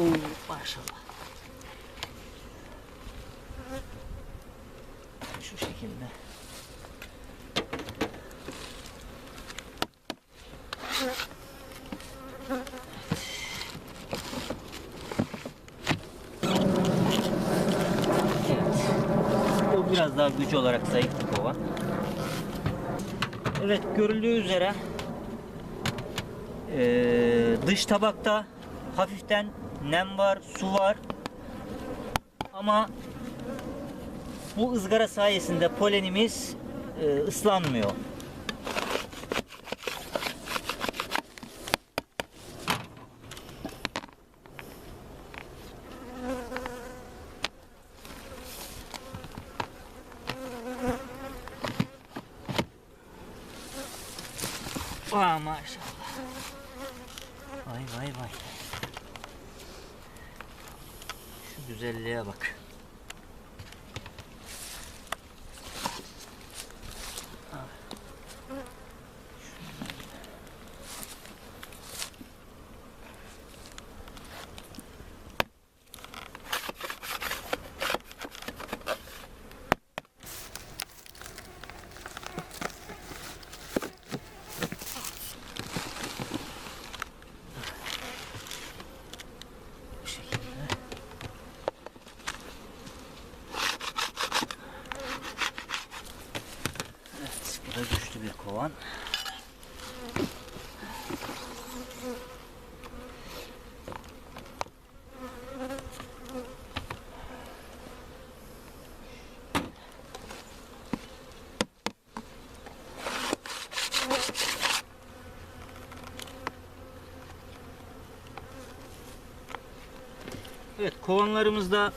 Oo, maşallah. Şu şekilde. Biraz daha güç olarak zayıf bir kova. Evet görüldüğü üzere eee, dış tabakta hafiften nem var, su var. Ama bu ızgara sayesinde polenimiz eee, ıslanmıyor. Aa maşallah. Vay vay vay. Şu güzelliğe bak. Bu şekilde. Evet, bu da güçlü bir kovan. Evet kovanlarımızda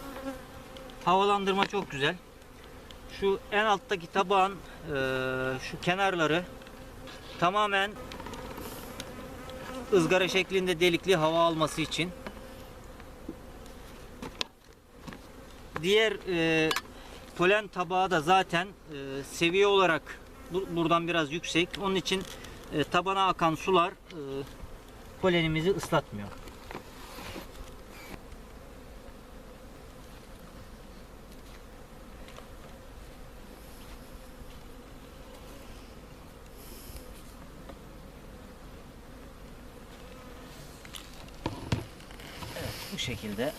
havalandırma çok güzel. Şu en alttaki tabağın eee, şu kenarları tamamen ızgara şeklinde delikli hava alması için. Diğer eee, polen tabağı da zaten eee, seviye olarak bu- buradan biraz yüksek. Onun için eee, tabana akan sular eee, polenimizi ıslatmıyor. Şekilde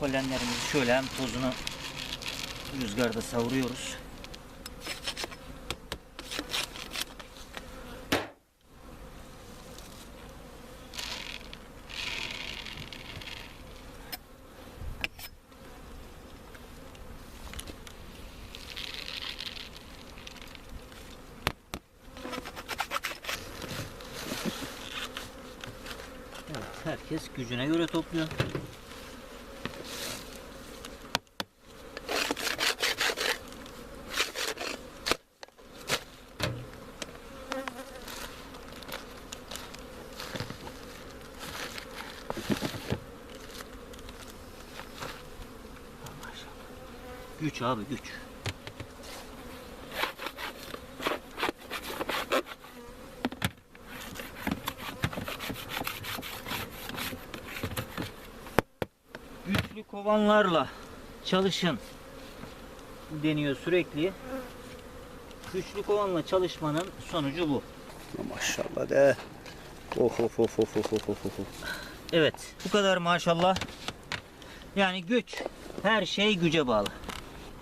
polenlerimizi şöyle hem tozunu rüzgarda savuruyoruz. Evet, herkes gücüne göre topluyor. Güç abi güç. Güçlü kovanlarla çalışın deniyor sürekli. Güçlü kovanla çalışmanın sonucu bu. Maşallah de. Of of of of of of of. Evet bu kadar maşallah. Yani güç her şey güce bağlı.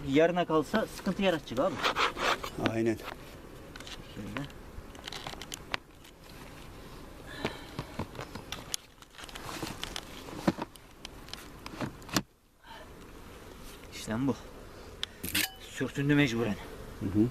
Yarına kalsa sıkıntı yaratacak abi. Aynen. İşlem bu. Sürtündü mecburen. Hı hı.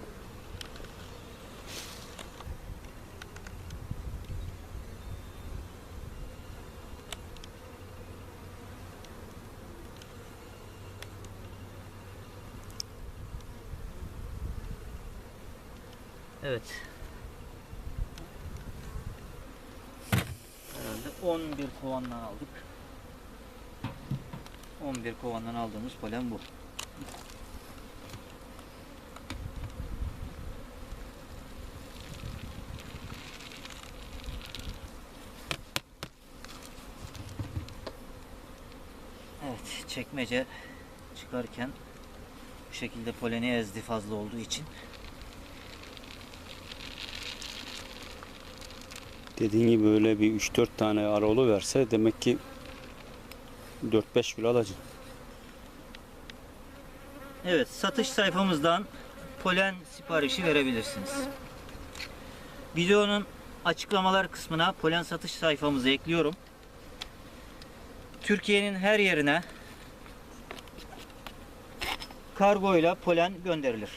Evet. Herhalde 11 kovandan aldık. 11 kovandan aldığımız polen bu. Çekmece çıkarken bu şekilde poleni ezdi fazla olduğu için. Dediğin gibi böyle bir 3-4 tane arolu verse demek ki 4-5 kilo alacak. Evet, satış sayfamızdan polen siparişi verebilirsiniz. Videonun açıklamalar kısmına polen satış sayfamızı ekliyorum. Türkiye'nin her yerine kargoyla polen gönderilir.